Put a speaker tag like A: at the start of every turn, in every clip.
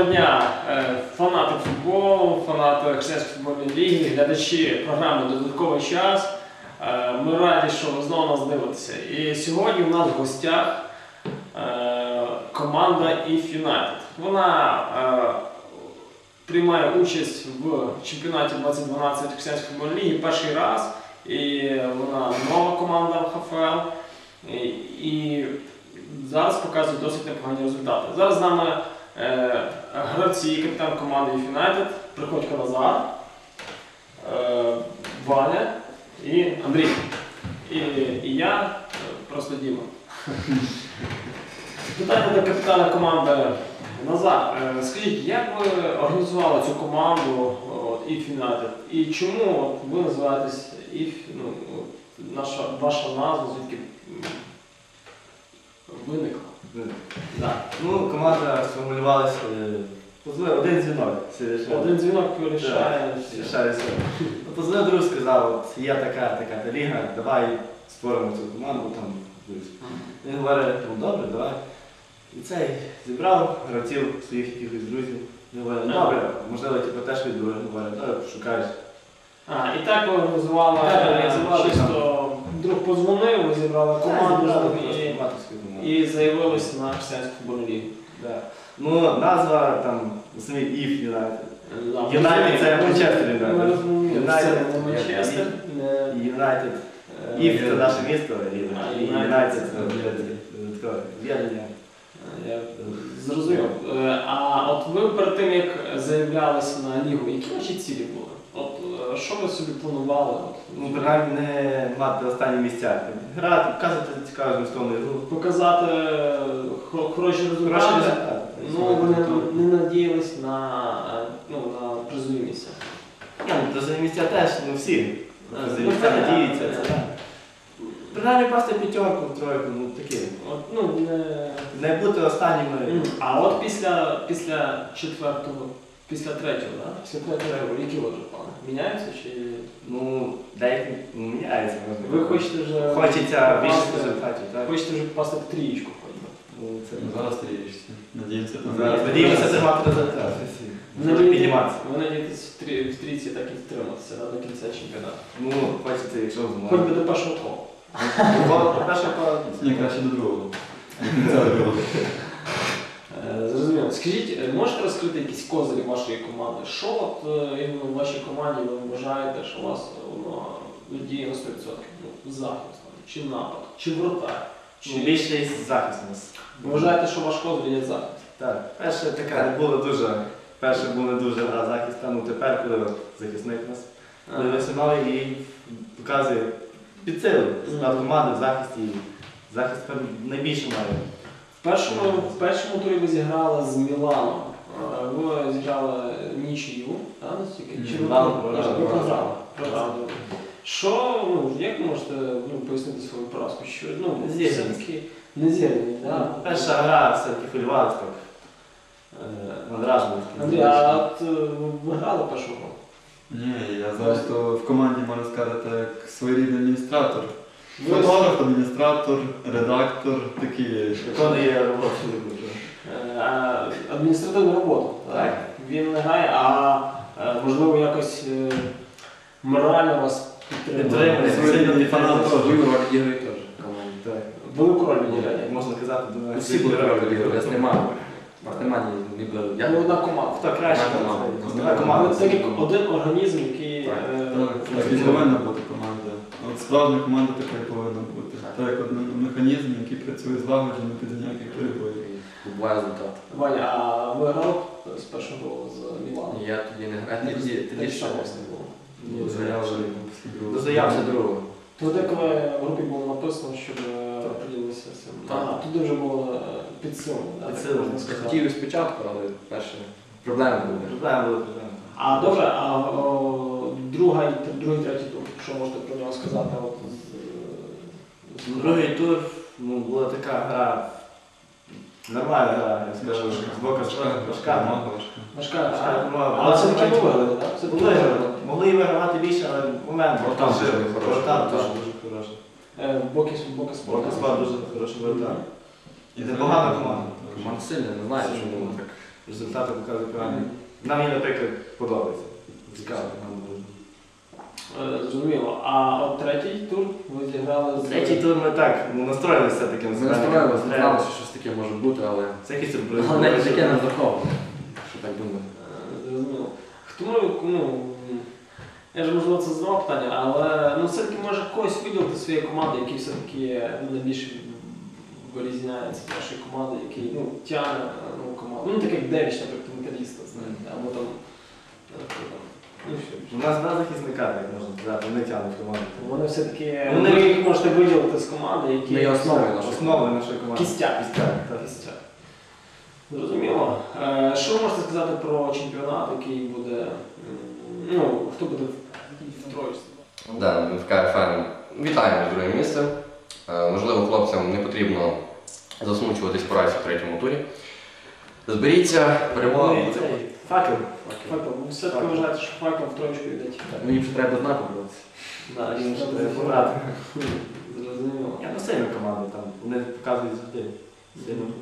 A: Доброго дня, е, фанати футболу, фанати Християнської футбольної ліги, глядачі програми Додатковий час. Е, Ми раді, що ви знову нас дивитеся. І сьогодні у нас в гостях е, команда If United. Вона приймає участь в чемпіонаті 2012 Християнської футбольної ліги перший раз. І вона нова команда в ХФЛ. І, зараз показує досить непогані результати. Зараз з нами гравці, капітан команди United, Приходько Назар, е, Ваня і Андрій. І, і я, е, просто Діма. Питання до капітана команди Назар. е, Скажіть, як ви організували цю команду от, If United? І чому от, ви називаєтесь If, ну, наша, ваша назва, звідки виникла? Да.
B: Ну, команда сформулювалася. е, один дзвінок.
A: Один дзвінок вирішає.
B: Це
A: все.
B: Ну, Позвонив друг, сказав, от є така, така та ліга, давай створимо цю команду там. Він говорить, ну добре, давай. І цей зібрав гравців своїх якихось друзів. Він говорить, ну добре, можливо, типу, теж від друга. Говорить, добре, шукаєш.
A: А, і так
B: Так,
A: е, чисто друг подзвонив, ви зібрали команду і, і заявились на християнську футбольну лігу.
B: Да. Ну, назва там, самі If United.
A: Да,
B: Юнайтед це Манчестер Юнайтед. Юнайтед.
A: це Манчестер.
B: United.
A: е,
B: це наше місто, і
A: United це
B: об'єднання.
A: Я зрозумів. Е, А от ви перед тим, як заявлялися на лігу, які ваші цілі були? Е, що ви собі планували?
B: Ну, принаймні не мати останні місця. Грати, показувати цікаву змістовну ігру.
A: Показати е, хо- хороші результати. Ну, ви не, надіялись на, е, ну, на призові місця.
B: Ні, ну, призові місця теж, ну всі.
A: А,
B: Призові
A: ну,
B: місця
A: так,
B: надіються, це так. Принаймні пасти п'ятерку, тройку, ну таке.
A: От, ну, не...
B: Не бути останніми.
A: А от після, після четвертого, після третього, да? після третього, які вже плани? Міняються чи
B: Ну, деякі ну, міняється, можна.
A: ви хочете вже
B: Хочеться більше результатів, так?
A: Хочете вже попасти в трієчку хоч би?
B: Ну, це
C: Зараз трієшся. Надіємося, там
B: Зараз надіємося тримати результат.
A: Ви
B: підніматися.
A: Ви надієтесь в трі- в трійці так і втриматися да, до кінця чемпіонату.
B: Ну, хочеться, якщо
A: Хоч
B: зможемо.
A: би до першого кола.
B: Перше по
C: Ні, краще до другого. До кінця другого.
A: Е, Зрозуміло. Скажіть, е, можете розкрити якісь козирі вашої команди? Що от е, іменно в вашій команді ви вважаєте, що у вас воно діє на 100%? Ну, захист, чи напад, чи вратар? Чи...
B: Ну, більше захист у нас.
A: Ви вважаєте, що ваш козир є захист?
B: Так, перше така не було дуже. Перше був не дуже гра захиста, ну тепер, коли захисник нас дивився новий і показує підсилив склад команди в захисті. Захист найбільше має.
A: В першому, в першому турі ви зіграли з Міланом. Е, Ви зіграли нічию, так, настільки? Чи ви
B: Мілан програли.
A: ви програли? Програли. Що, ну, як можете ну, пояснити свою поразку? Що, ну, все-таки незіграність, так?
B: Перша гра все-таки хвилювалася так. Е.
A: Андрій, а от е, ви грали першу гру?
C: Ні, я зараз то в команді можна сказати як своєрідний адміністратор. Фотограф, адміністратор, редактор, такі.
B: Виконує роботу.
A: Е, а, Адміністративну роботу, так?
B: Так.
A: Він не грає, а е, можливо якось е, морально вас підтримує.
C: Своєрідний фанат теж.
D: Ігри теж.
B: Так.
A: Велику роль відіграє.
B: Можна казати,
D: Всі були роль ігри, я знімав. Мартемані не було.
A: Я не одна команда.
B: Хто краще?
D: Одна команда.
A: Це як один організм, який
D: Так,
C: Так, так повинна бути справжня команда така і повинна бути. Так як один механізм, який працює злагоджено без ніяких перебоїв.
D: Буває результат.
A: Ваня, а ви грали з першого голу з Міланом?
D: Я тоді не грав. Тоді, тоді ще
A: вас не було?
B: Ні,
C: Заявили
B: До заяв
D: Ще другого.
A: Тут деколи в групі було написано, щоб е, поділилися з цим.
D: Так.
A: А, туди вже було е, підсилено,
B: Підсилено.
A: можна сказати.
D: хотів спочатку, але перше проблеми були.
B: Проблеми були проблеми.
A: А добре, а о, друга, і- другий, третій тур, що можете про нього сказати? От, з- з-
B: Другий тур ну, була така гра. Нормальна гра, я скажу. З боку важка.
C: Важка,
B: ну.
A: а,
B: ну,
A: але
B: була
A: все-таки виграли, так? Все-таки
B: Могли,
A: ви виграли.
B: могли і вигравати більше, але момент
D: Воротар
B: дуже
D: дуже хороший.
B: Воротар. дуже дуже хороший.
A: Е, Боки, боки спорту.
B: Спад дуже хороший воротар.
C: І
B: Це погана команда.
D: Команда сильна, не знаю, чому так.
B: результати показують правильно. Нам її, наприклад, подобається. Цікаво.
A: Е, Зрозуміло. А от третій тур ви зіграли з
B: Третій тур ми так, ну, настроїлися все-таки на
D: Ми настроїлися,
B: Треба.
D: знали, що щось таке може бути, але
B: Це якийсь сюрприз.
D: але навіть таке не враховано, що так думаю.
A: Е, Зрозуміло. Хто ну, я ж можливо це знову питання, але ну все-таки може когось виділити з своєї команди, який все-таки ну, найбільше вирізняється з вашої команди, який ну, тягне ну, команду. Ну так як Девіч, наприклад, металіста, знаєте, або там. е, хто там, Ну, що.
B: У нас два захисника, так можна сказати, вони тягнуть команду.
A: Вони все-таки
B: Вони-
A: ви їх можете виділити з команди, які
D: є основою нашої.
B: Основи нашої команди.
A: Кістяк.
B: Кістяк, так.
A: Кістяк. Зрозуміло. Е, Що ви можете сказати про чемпіонат, який буде. м, Ну, хто буде в- в тройці?
E: Да, ми в КФМ вітаємо з другим місцем. Е, Можливо, хлопцям не потрібно засмучуватись поразі в третьому турі. Зберіться, перемога
B: Ну,
E: буде.
B: Факел.
A: Факел, ви все-таки вважаєте, що факел в троєчку йдеть?
D: Мені вже треба до знаку боротися.
A: Да,
B: Їм ще треба пограти.
A: Зрозуміло.
B: Я ну сильна команда там. Вони показують завжди.
C: Зіграно.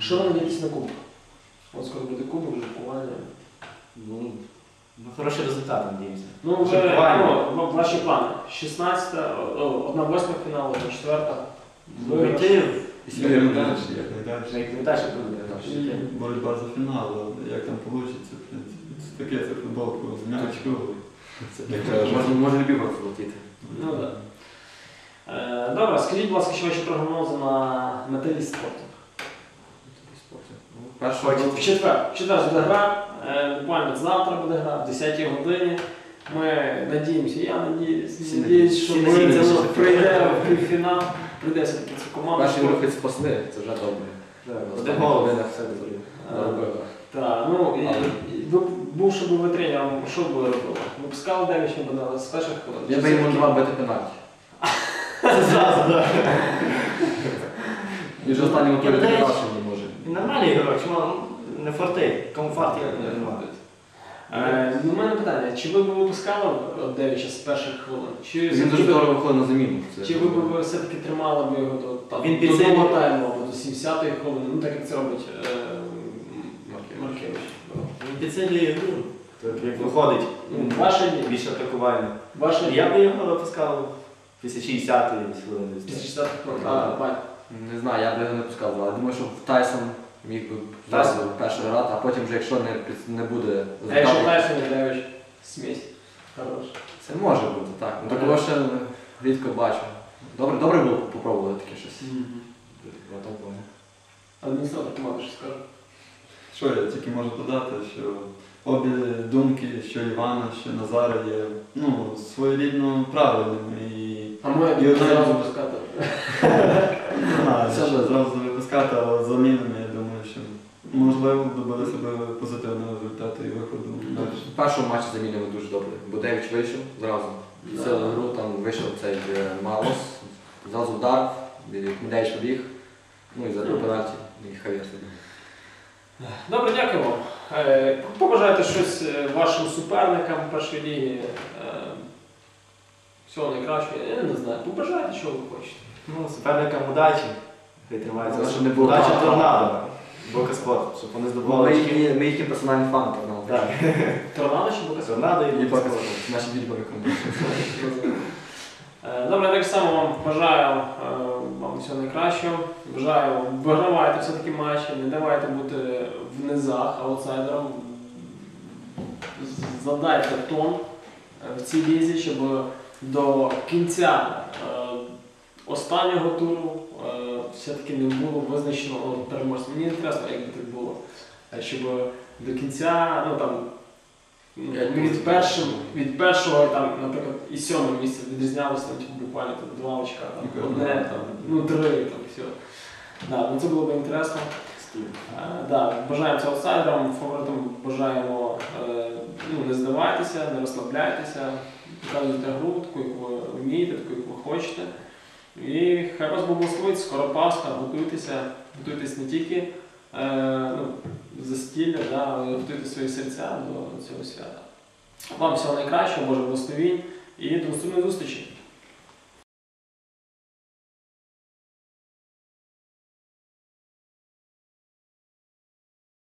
A: Що ви надієтесь на кубок? От скоро буде кубок, вже кування.
B: Ну, ну, хороший результат, надіємося.
A: Ну, вже
B: Кубкування.
A: ну, ваші плани. 16, одна восьма фіналу, одна четверта.
B: Вийти
C: І найдалі, як найдалі.
B: вже як далі буде.
A: І-
C: Боротьба за фінал, але як там вийде, в принципі. Це таке, це футболку з м'ячку.
D: Можна, може любі боротися.
A: Ну так. Е, Добре, скажіть, будь ласка, що ваші прогнози на металіст спорту?
D: Першого
A: В четвер. В четвер буде гра, е, буквально завтра буде гра, в 10 годині. Ми надіємося, я надіюсь,
B: Всі
A: надіюсь, що.
B: Всі
A: прийде в півфінал, прийде все-таки цю команду.
D: перший рухи спасли, це вже добре.
B: Один гол.
D: хвилинах
B: Все добре.
A: Так, ну, і- і ви, бувши би ви тренером, що б ви робили? Ви пускали Девіча Богдана з перших хвилин?
D: Я би йому давав бити пенальті.
B: Зразу, так.
D: І вже останньому
B: Я
D: не може.
B: Нормальний ігрок, чому ну, не форти, комфорт я не маю.
A: Е, ну, У мене питання, чи ви б випускали Девіча з перших хвилин? Чи,
D: Він дуже добре виходить на заміну. Це
A: Чи ви б все-таки тримали б його до, там,
B: Він
A: до
B: підсилює.
A: другого тайму або до 70-ї хвилини, ну так як це робить е, Маркевич.
B: Він підсилює ігру. Так, Як виходить,
A: Ну, Ваша ідея.
B: більше атакування.
A: Ваша
B: Я би його випускав після 60-ї хвилини.
A: Після
B: так.
A: 60 хвилин. А, Вань.
D: Не знаю, я б його не пускав, але думаю, що в Тайсон міг би зразу перший грати, а потім вже якщо не, не буде
A: А якщо
D: результату,
A: Тайсон і Девич смесь. Хорош.
D: це може бути, так. Ну такого ще рідко бачу. Добре, добре було б попробувати таке щось.
B: Отак воно.
A: Адміністратор команди що скаже.
C: Що я тільки можу додати, що обі думки, що Івана, що Назара є ну, своєрідно правильними і
A: А ми
C: І одна-
A: зразу пускати.
C: не знаю,
D: Це
C: що зразу випускати, але замінами, можливо добили себе позитивного результату і виходу далі.
D: В першому матчі замінили дуже добре. Будевич вийшов зразу.
A: Да.
D: Гру там вийшов цей е, Малос, зразу вдар, Будевич побіг, ну і за пенальті, і Хавєр.
A: Добре, дякую вам. Е, Побажайте щось е, вашим суперникам першої ліги. Всього найкращого. Я не знаю. Побажайте, що ви хочете.
B: Ну, суперникам удачі. Хай тримається.
D: Щоб не було
B: Удача торнадо. Бока спорт, щоб вони здобували.
D: Ми
B: очки.
D: їхні, ми їхні персональні фани торнадо.
B: Так.
A: Торнадо чи Бокасов?
B: Торнадо і
D: І
B: Бока спорт.
D: наші відьбові команди.
A: Е, Добре, так само вам бажаю е, вам всього найкращого. Бажаю вигравайте все-таки матчі, не давайте бути в низах аутсайдером. З- Задайте тон е, в цій лізі, щоб до кінця е, останнього туру все-таки не було визначено ну, переможця. Мені інтересно, як би так було. Е, Щоб до кінця, ну там. ну, Від,
D: позицій.
A: першим, від першого, там, наприклад, і сьомого місця відрізнялося там, типу, буквально там, два очка, там, одне, там, ну три, там, все. Да, ну, це було б інтересно. Е, да, бажаємо це аутсайдерам, фаворитам бажаємо е, ну, не здавайтеся, не розслабляйтеся, показуйте гру, таку, яку ви вмієте, таку, яку ви хочете. І хай вас Бог благословить, скоро Пасха, готуйтеся, готуйтесь не тільки е, ну, застілля, да, готуйте свої серця до цього свята. Вам всього найкращого, Боже благословінь і до наступної зустрічі.